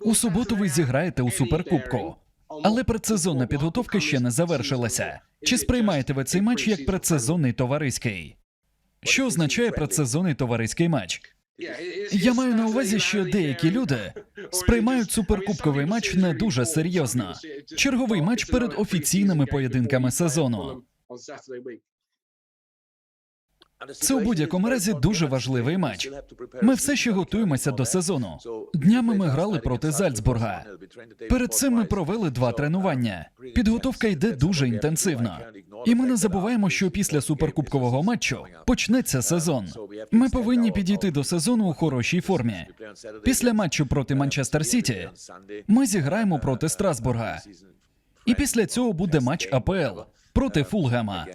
У суботу ви зіграєте у суперкубку. Але предсезонна підготовка ще не завершилася. Чи сприймаєте ви цей матч як предсезонний товариський? Що означає предсезонний товариський матч? Я маю на увазі, що деякі люди сприймають суперкубковий матч не дуже серйозно. Черговий матч перед офіційними поєдинками сезону. Це у будь-якому разі дуже важливий матч. Ми все ще готуємося до сезону. Днями ми грали проти Зальцбурга. Перед цим ми провели два тренування. Підготовка йде дуже інтенсивно. І ми не забуваємо, що після суперкубкового матчу почнеться сезон. Ми повинні підійти до сезону у хорошій формі. Після матчу проти Манчестер Сіті ми зіграємо проти Страсбурга. І після цього буде матч АПЛ проти Фулгема.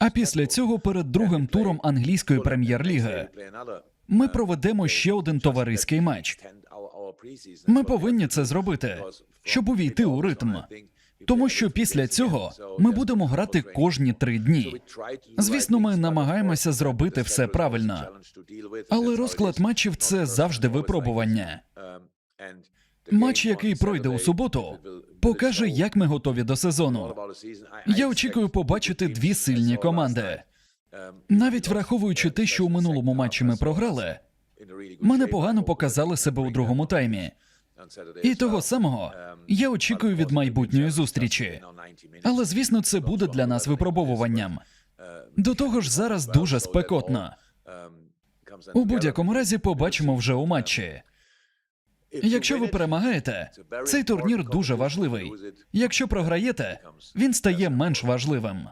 А після цього перед другим туром англійської прем'єр-ліги ми проведемо ще один товариський матч. Ми повинні це зробити, щоб увійти у ритм. Тому що після цього ми будемо грати кожні три дні. Звісно, ми намагаємося зробити все правильно. Але розклад матчів це завжди випробування. Матч, який пройде у суботу, покаже, як ми готові до сезону. Я очікую побачити дві сильні команди. Навіть враховуючи те, що у минулому матчі ми програли, ми непогано показали себе у другому таймі. І того самого я очікую від майбутньої зустрічі. Але звісно, це буде для нас випробовуванням. До того ж, зараз дуже спекотно. У будь-якому разі побачимо вже у матчі. Якщо ви перемагаєте, цей турнір дуже важливий. Якщо програєте, він стає менш важливим.